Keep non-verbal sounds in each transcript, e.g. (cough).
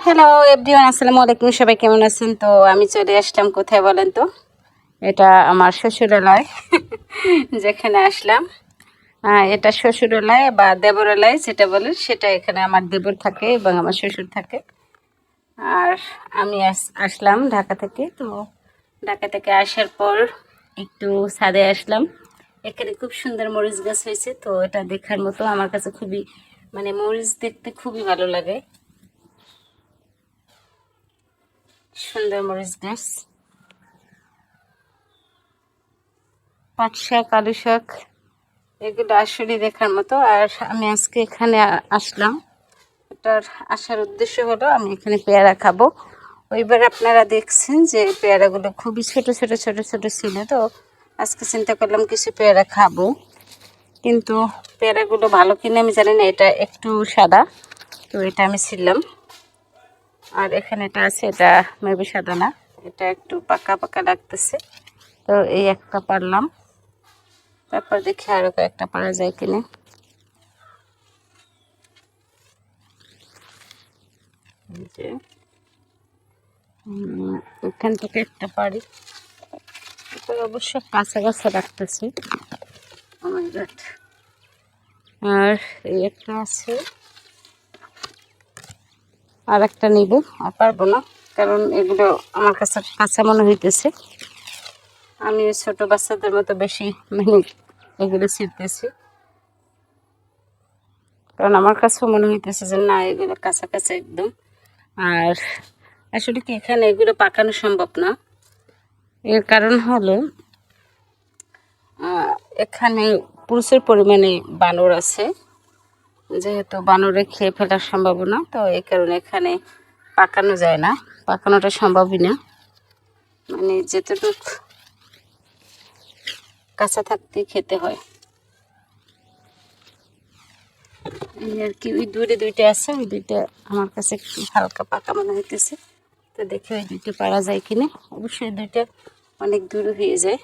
Hello everyone আসসালামু আলাইকুম। সবাই কেমন আছেন? তো আমি চলে আসলাম কোথায় বলেন তো? এটা আমার শ্বশুরালয়। (laughs) যেখানে আসলাম। এটা শ্বশুরালয় বা দেবরালয়, যেটা বলেন, সেটা এখানে আমার দেবর থাকে এবং আমার শ্বশুর থাকে। আর আমি আস- আসলাম ঢাকা থেকে। তো ঢাকা থেকে আসার পর একটু ছাদে আসলাম। এখানে খুব সুন্দর মরিচ গাছ হয়েছে, তো এটা দেখার মতো আমার কাছে খুবই মানে মরিচ দেখতে খুবই ভালো লাগে। সুন্দর মরিচ গাছ। পাট শাক, আলু শাক, এগুলো আসলে দেখার মতো। আর আমি আজকে এখানে আসলাম। এটার আসার উদ্দেশ্য হলো আমি এখানে পেয়ারা খাব। ওইবার আপনারা দেখছেন যে পেয়ারাগুলো খুবই ছোট ছোট ছোট ছোট ছিল। তো আজকে চিন্তা করলাম কিছু পেয়ারা খাব। কিন্তু পেয়ারাগুলো ভালো কিনে আমি জানি না, এটা একটু সাদা। তো এটা আমি ছিলাম। আর এখানে এটা আছে, এটা মেবি সাদা না, এটা একটু পাকা পাকা লাগতেছে। তো এই একটা পারলাম। তারপর দেখি আরও কয়েকটা পারা যায় কিনে। এখান থেকে একটা পারি। অবশ্য কাঁচা কাঁচা রাখতেছে আর এই একটা আছে। আর একটা নিব, আর পারব না, কারণ এগুলো আমার কাছে কাঁচা মনে হইতেছে। আমি ছোট বাচ্চাদের মতো বেশি মানে এগুলো ছিঁড়তেছি। কারণ আমার কাছেও মনে হইতেছে যে না, এগুলো কাঁচা কাঁচা একদম। আর আসলে কি, এখানে এগুলো পাকানো সম্ভব না। এর কারণ হলো এখানে প্রচুর পরিমাণে বানর আছে। যেহেতু বানরে খেয়ে ফেলার সম্ভাবনা, তো এই কারণে এখানে পাকানো যায় না। পাকানোটা সম্ভবই না। মানে যেতটুক কাঁচা থাকতে খেতে হয়। এই আর কি, ওই দূরে দুইটা আছে, ওই দুইটা আমার কাছে একটু হালকা পাকা মনে হইতেছে। তো দেখি ওই দুইটা পারা যায় কিনা। অবশ্যই দুইটা অনেক দূর হয়ে যায়।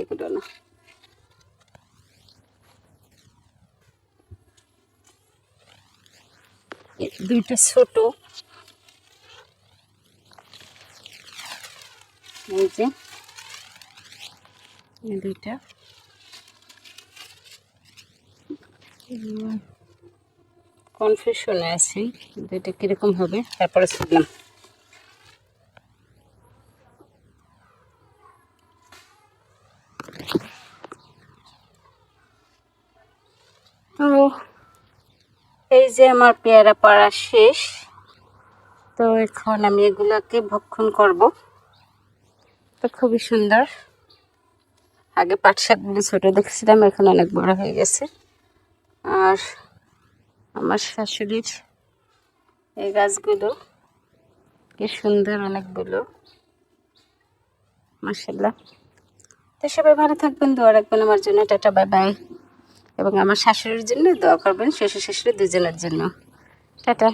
এগুলো না। দুইটা ছোট। এই যে দুইটা। কনফিউশনে আছি দুইটা কীরকম হবে তারপরে শুনলাম তো এই যে আমার পেয়ারা পাড়া শেষ, তো এখন আমি এগুলোকে ভক্ষণ করব। তো খুবই সুন্দর। আগে পাট শাকগুলো ছোটো দেখছিলাম, এখন অনেক বড় হয়ে গেছে। আর আমার শাশুড়ির এই গাছগুলো কি সুন্দর অনেকগুলো। মাসাল্লাহ তো সবাই ভালো থাকবেন, দোয়া রাখবেন। আমার জন্য টাটা বাই বাই এবং আমার শাশুড়ির জন্য দোয়া করবেন শ্বশুর শাশুড়ি দুজনের জন্য। টাটা।